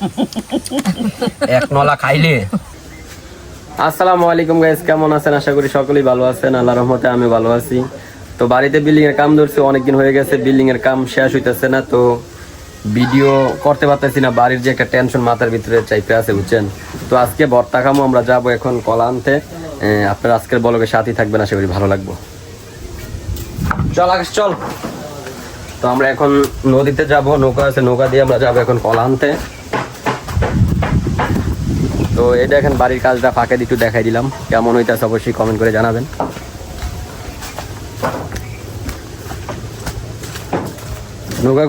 এক নলা খাইলে। আসসালামু আলাইকুম গাইস কেমন আছেন? আশা করি সকলেই ভালো আছেন। আল্লাহ রহমতে আমি ভালো আছি। তো বাড়িতে বিল্ডিং এর কাম ধরছে, অনেকদিন হয়ে গেছে। বিল্ডিং এর কাম শেষ হইতেছে না, তো ভিডিও করতে পারতেছি না। বাড়ির যে একটা টেনশন মাথার ভিতরে চাইতে আছে, বুঝছেন? তো আজকে বর্তা খামো, আমরা যাব এখন কলা আনতে। আপনার আজকের বলকে সাথী থাকবেন, আশা করি ভালো লাগবো। চল, আকাশ, চল। তো আমরা এখন নদীতে যাব। নৌকা আছে, নৌকা দিয়ে আমরা যাব এখন কলা আনতে। তো এটা এখন বাড়ির কাজটা ফাঁকে একটু দেখাই দিলাম। কেমন হইতেছে অবশ্যই কমেন্ট করে জানাবেন।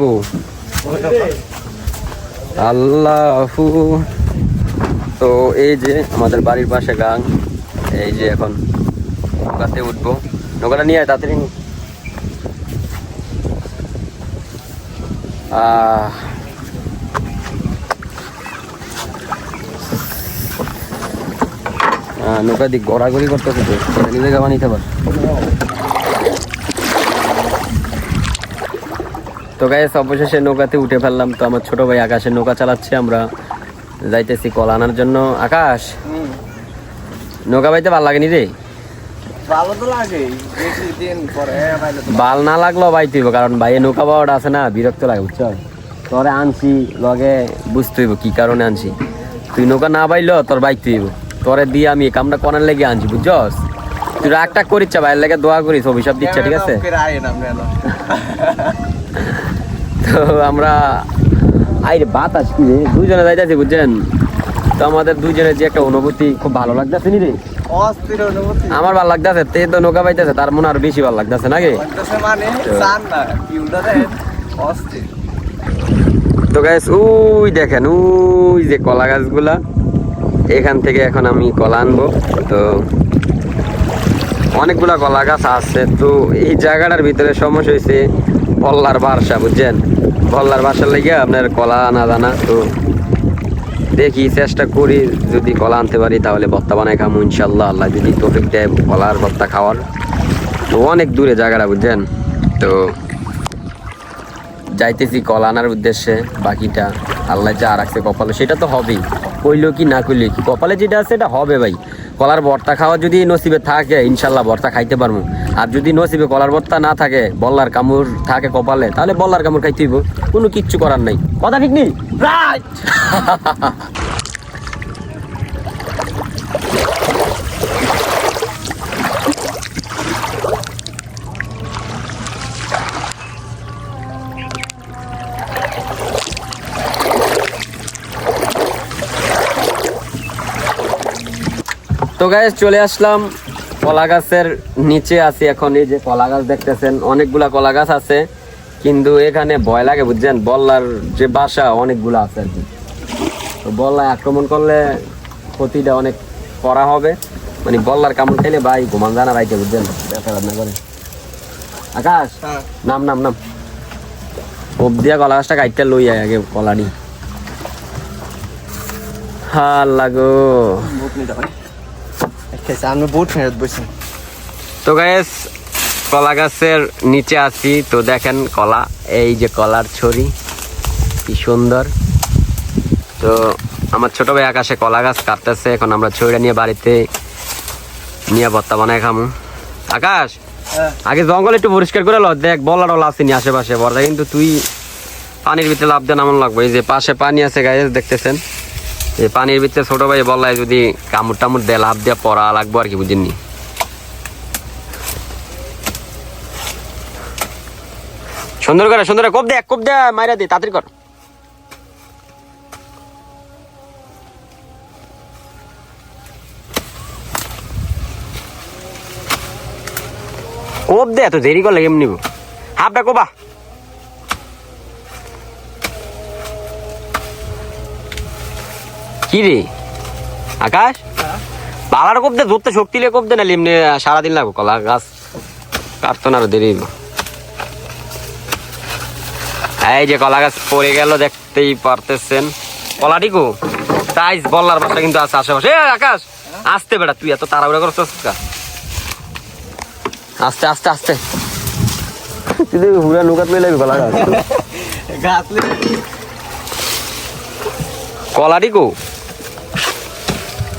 গো তো এই যে আমাদের বাড়ির পাশে গান এই যে এখন নৌকাতে উঠবো। নৌকাটা নিয়ে আয় তাড়াতাড়ি। নৌকা দিক ঘোরাঘুরি করতে হবে নিজে গাওয়া নিতে পার। তো গাইস অবশেষে নৌকাতে উঠে ফেললাম। তো আমার ছোট ভাই আকাশের নৌকা চালাচ্ছে আমরা যাইতেছি কল আনার জন্য। আকাশ নৌকা বাইতে ভালো লাগেনি রে? ভালো তো লাগে বেশি দিন পরে বাল না লাগল ভাই তুই কারণ ভাই নৌকা পাওয়াটা আছে না বিরক্ত লাগে বুঝছ? তোরে আনছি লগে বুঝতে হইব কি কারণে আনছি। তুই নৌকা না পাইলো তোর বাইক তুইব তোরে দিয়ে আমি এই কামটা করার লেগে আনছি বুঝছস? তুই রাগটা করিচ্ছা ভাইয়ের লেগে দোয়া করিস অভিশাপ দিচ্ছে ঠিক আছে? তো আমরা আইরে বাতাস কি রে? দুজনে যাইতেছি বুঝছেন? তো আমাদের দুজনের যে একটা অনুভূতি খুব ভালো লাগতেছে নি রে? আমার ভালো লাগতেছে তে তো নৌকা পাইতেছে তার মনে আরও বেশি ভালো লাগতেছে নাকি মানে তো গাইস ওই দেখেন ওই যে কলা গাছগুলা। এখান থেকে এখন আমি কলা আনব। তো অনেকগুলা কলা গাছ আছে। তো এই জায়গাটার ভিতরে সমস্যা হয়েছে বল্লার বাসা, বুঝছেন? বল্লার বাসার লেগে আপনার কলা আনা জানা। তো দেখি, চেষ্টা করি যদি কলা আনতে পারি, তাহলে ভত্তা বানাই খামো, ইনশাল্লাহ। আল্লাহ যদি টপিক দেয় কলার ভত্তা খাওয়ার। তো অনেক দূরে জায়গাটা, বুঝছেন? তো যাইতেছি কলা আনার উদ্দেশ্যে। বাকিটা আল্লাহ যা রাখছে কপালে, সেটা তো হবেই। কইলো কি না কইলো কি? কপালে যেটা আছে এটা হবে ভাই। কলার ভর্তা খাওয়া যদি নসিবে থাকে ইনশাল্লাহ ভর্তা খাইতে পারব। আর যদি নসিবে কলার ভর্তা না থাকে বল্লার কামড় থাকে কপালে তাহলে বল্লার কামড় খাইতে হইব। কোনো কিচ্ছু করার নাই। কথা ঠিক নেই? রাইট তো গায়ে চলে আসলাম। কলা গাছের নিচে আছি এখন। এই যে কলা গাছ দেখতেছেন অনেকগুলা কলা গাছ আছে। কিন্তু এখানে ভয় লাগে বুঝছেন? বল্লার যে বাসা অনেকগুলো আছে আর কি। তো বল্লা আক্রমণ করলে ক্ষতিটা অনেক করা হবে। মানে বল্লার কামড় খেলে ভাই ঘুমান জানা রাইতে বুঝছেন? ব্যথা বেদনা করে। আকাশ হ্যাঁ। নাম নাম নাম। ওপ দিয়া কলা গাছটা কাইটটা লই আয় আগে কলা নি হাল লাগো আমি বুট ফেরত তো গ্যাস কলা গাছের নিচে আছি তো দেখেন কলা এই যে কলার ছড়ি কি সুন্দর। তো আমার ছোট ভাই আকাশে কলা গাছ কাটতেছে এখন আমরা ছড়িটা নিয়ে বাড়িতে নিয়ে ভত্তা বানায় খামু। আকাশ হ্যাঁ। আগে জঙ্গল একটু পরিষ্কার করে ল দেখ বলারও আসেনি আশেপাশে বর্দা কিন্তু তুই পানির ভিতরে লাভ দেন এমন লাগবে এই যে পাশে পানি আছে গায়ে দেখতেছেন? এই পানির ভিতরে ছোট ভাই বললাই যদি কামড় টামড় দেয়, লাভ দিয়ে পড়া লাগবো আর কি, বুঝেননি? সুন্দর করে, সুন্দর কোপ দে কোপ দে, মাইরা দে, তাড়াতাড়ি কর। কোপ দে, এত দেরি করলে এমনি হাফটা কোবা কি রে? আকাশ? বালার কোপ দে ধরতে শক্তি লিয়ে কোপ না এমনি সারাদিন লাগবো কলা গাছ কাটতো না আরও দেরি এই যে কলা গাছ পড়ে গেল দেখতেই পারতেছেন। কলাটি কো? সাইজ বল্লার বাসা কিন্তু আছে আশেপাশে। আকাশ! আসতে বেটা তুই এত তাড়াহুড়া করছিস আস্তে আস্তে আস্তে। তুই হুড়া নৌকাত লই লাগবি কলা গাছ। কলাটি কো?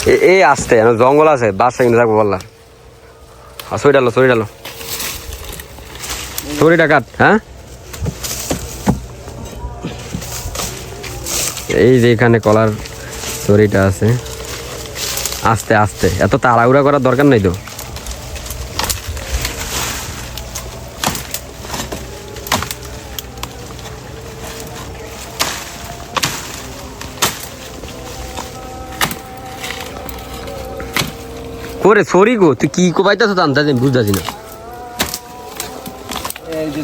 এই আসতে জঙ্গল আছে, বাসা কিনে থাকব, বললা। সরি ডালো সরি ডালো সরি ডাকাত হ্যাঁ? এই যে এখানে কলার সরিটা আছে। আস্তে আস্তে, এত তাড়াহুড়া করার দরকার নাই তো। করে সরি গো তুই কি কোবাইতেছ তো আমি বুঝতেছি না। এই যে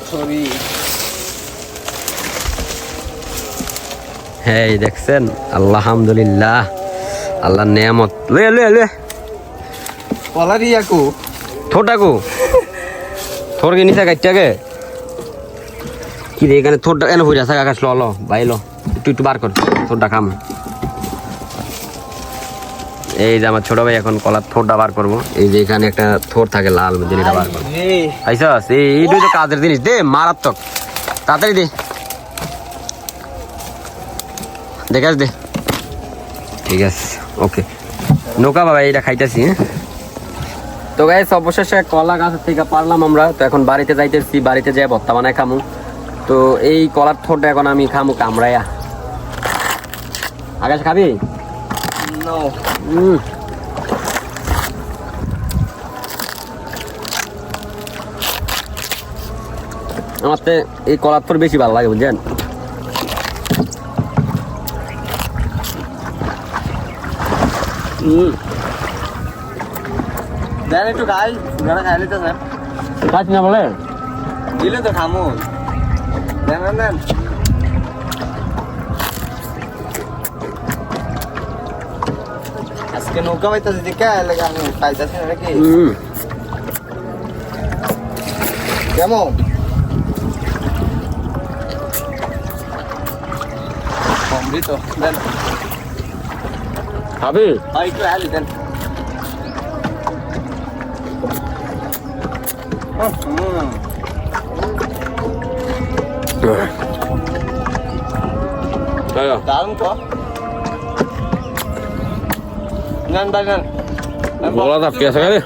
হ্যাঁ দেখছেন? আলহামদুলিল্লাহ। আল্লাহর নিয়ামত। লয়ে লয়ে লয়ে কলারি আকু থোটা গো। থোর কে নিচে কাটটাকে কি রে এখানে থোরটা এনে হয়ে আছে? আকাশ ল ল ল একটু একটু বার কর থোরটা খাম। এই যে আমার ছোট ভাই এখন কলার থোরটা বার করব। এই যে এখানে একটা থোর থাকে লাল জিনিসটা বার করব। আইসাস, এই এইটাই তো কাজের জিনিস। দে, মারাত্মক। তাড়াতাড়ি দে। দেখাস দে। ঠিক আছে, ওকে। নৌকা বাবা, এইটা খাইতেছি হ্যাঁ? তো গাইস, অবশেষে কলা গাছের থেকে পারলাম আমরা। তো এখন বাড়িতে যাইতেছি, বাড়িতে যাই ভত্তা বানায় খামু। তো এই কলার থোরটা এখন আমি খামু কামড়াইয়া আকাশ খাবি? নো হুম আমার তো এই কলার থোর বেশি ভালো লাগে বুঝছেন দেন একটু খাই ঘরে খাই লিতে স্যার কাজ না বলে? দিলে তো খামু। দেন দেন, দেন আজকে নৌকা পাইতেছে দিকা লাগে আমি পাইতেছি না নাকি হুম কেমন অমৃত দেন খাবি আর একটু আলি দেন হুম দারুণ তো নেন ভাই নেন গলা চাপকে আছে খাবি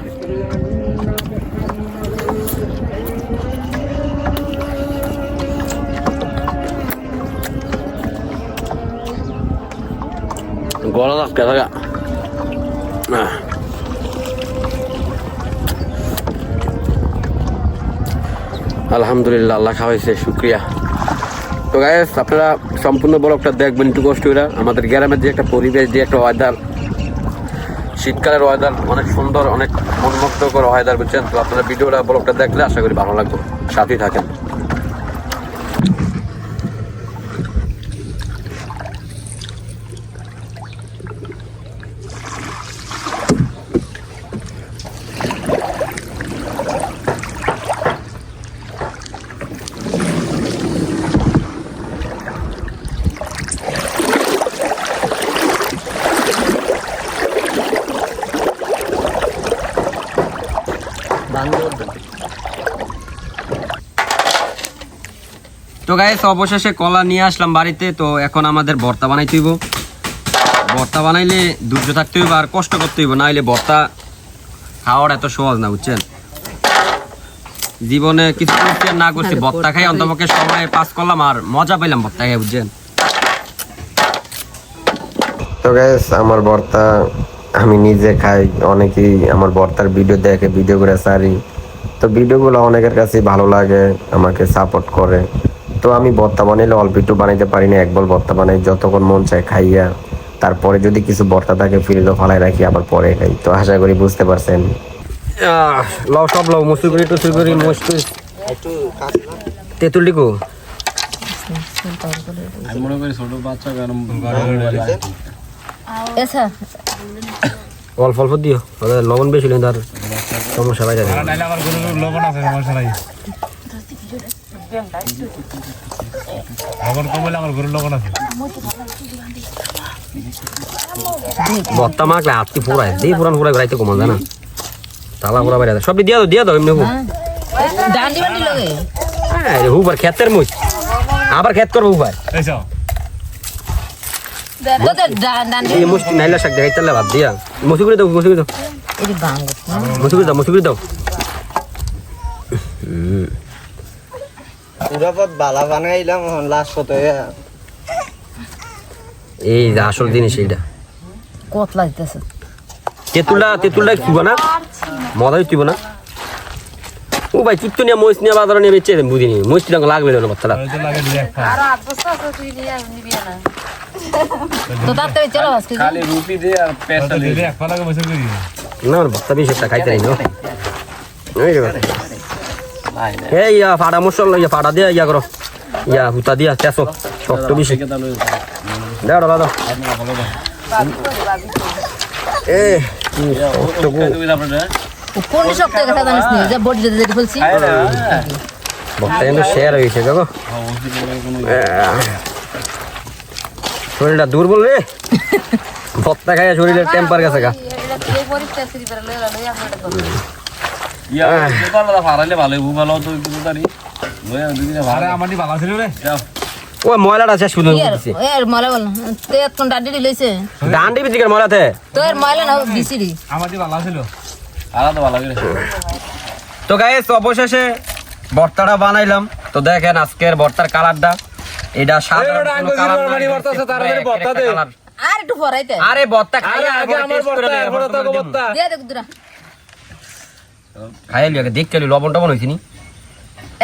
গলা চাপকে থাকা আলহামদুলিল্লাহ, আল্লাহ খাওয়াইছে, শুক্রিয়া। তো গায়েস আপনারা সম্পূর্ণ ব্লগটা দেখবেন, একটু কষ্ট আমাদের গ্রামের যে একটা পরিবেশ, যে একটা ওয়েদার শীতকালের ওয়েদার অনেক সুন্দর, অনেক মনমুগ্ধকর ওয়েদার বুঝছেন? তো আপনারা ভিডিওটা ব্লগটা দেখলে আশা করি ভালো লাগবে। সাথেই থাকেন। তো গাইস অবশেষে কলা নিয়ে আসলাম বাড়িতে তো এখন আমাদের ভর্তা বানাইতে হইব। ভর্তা বানাইলে ধৈর্য থাকতে হইব আর কষ্ট করতে হইব নাইলে ভর্তা খাওয়ার এত সহজ না বুঝছেন? জীবনে কিছু করছি না করছি ভর্তা খাই অন্তপক্ষে সময় পাস করলাম আর মজা পাইলাম ভর্তা খাই বুঝছেন? তো গ্যাস আমার বর্তা আমি নিজে খাই অনেকেই আমার বর্তার ভিডিও দেখে ভিডিও করে সারি। তো ভিডিওগুলো অনেকের কাছে ভালো লাগে আমাকে সাপোর্ট করে। তো আমি বর্তা বানাইলে অল্প একটু বানাইতে পারি না একবার বর্তা বানাই যতক্ষণ মন চায় খাইয়া তারপরে যদি কিছু বর্তা থাকে ফ্রিজও ফালাই রাখি আবার পরে খাই। তো আশা করি বুঝতে পারছেন। লও সব লও মুসুর করি টুসুর করি তেঁতুল ডিকু? অল্প অল্প দিও লবণ বেশি হলে তার সমস্যা গরুর লবণ আছে সমস্যা নাই লবণ কম হলে আমার গরুর লবণ আছে বত্তা মাখলে হাতটি পোড়ায় দিয়ে পুরান পোড়ায় বেড়াইতে কমন, জানা? তালা পোড়া বেড়াই সব দিয়া দাও দিয়া দাও, এমনি হ্যাঁ হুবার ক্ষেতের মুই। আবার ক্ষেত করব হুবার। মুষ্টি নাইলা শাক দেখাই তাহলে ভাত দিয়া। মুসি করে দাও মুসি করে দাও। মুসি দাও মুসি দাও। পথ বালা বানাইলাম লাস্ট কত এই যে আসল জিনিস এইটা। কতলা দিতেছে? তেঁতুলটা তেঁতুলটা দিব না মজা দিব না। ও ভাই কিত্তু নিয়ে মহিষ নিয়ে বাজারে নিয়ে বেচে বুঝিনি। মহিষ টাকা লাগবে না বাচ্চাটা। না। বাচ্চা বেশি খাইতে নাই না এই ইয়া ফাটা মশলা ইয়া ফাটা দিয়া ইয়া করো ইয়া হুতা দিয়া চেঁচো শক্ত বেশি দাও এ কি শক্ত গো। ও কোন শক্ত কথা জানিস নি যে বডি যেতে যেতে বলছি বক্তা কিন্তু শেয়ার হয়েছে দেখো শরীরটা দুর্বল রে ভত্তা খাইয়া শরীরের টেম্পার গেছে গা ওই ময়লাটা শেষ শুধু ইয়ার এর ময়লা বল তে কোন ডাডি লইছে। ডান্ডি বিচিকের ময়লাতে? তো এর ময়লা না দিছিরি আমার ভালো ছিল। আলাদা ভালো করে। তো গাইস অবশেষে ভর্তাটা বানাইলাম। তো দেখেন আজকের ভর্তার কালারটা। এটা কালার। আর একটু পরাইতে আরে ভর্তা খাই আগে আমার ভর্তা দিয়ে দেখ দুরা খাই আগে দেখতে লবণ টবণ হয়েছে নি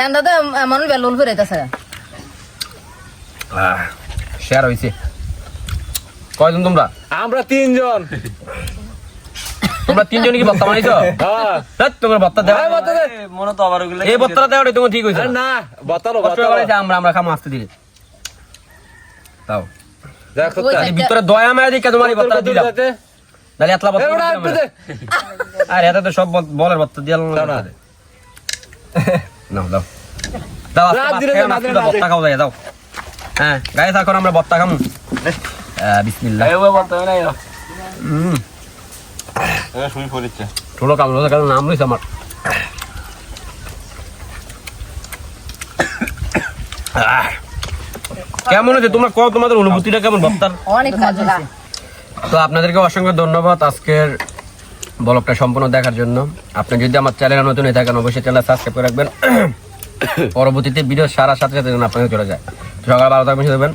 এন্ডা তো মানুষ বেলুল ফিরাইতেছে শেয়ার হয়েছে কয়জন তোমরা? আমরা তিনজন। তোমরা তিনজন কি ভর্তা বানাইছো? ধ্যাৎ, তোমার ভর্তা দেওয়া মনে তো আবার ওগুলো এই ভর্তাটা দেওয়াটাই তোমার ঠিক হয়েছে না। করে যে আমরা আমরা খামো আসতে দিলে তাও দেখ ভিতরে দয়া মায়া দিকে তোমার এই দিলাম। এতলা। আর এত তো সব বলের দিয়ে না দাও। দাও না, না, ভর্তা খাও যায় দাও। হ্যাঁ গায়ে আমরা ভর্তা খামু। বিসমিল্লাহ। এই ওই নাই হুম এ শুই পড়িছে ঠুলো কাম রোজা কারণ নাম রয়েছে আমার। কেমন হয়েছে? তোমরা কত তোমাদের অনুভূতিটা কেমন? ভক্তার অনেক তো আপনাদেরকে অসংখ্য ধন্যবাদ আজকের ব্লগটা সম্পূর্ণ দেখার জন্য। আপনি যদি আমার চ্যানেলে নতুন হয়ে থাকেন, অবশ্যই চ্যানেল সাবস্ক্রাইব করে রাখবেন। পরবর্তীতে ভিডিও সারা সাথে সাথে আপনাকে চলে যায়। সকাল বারো থাকবেন।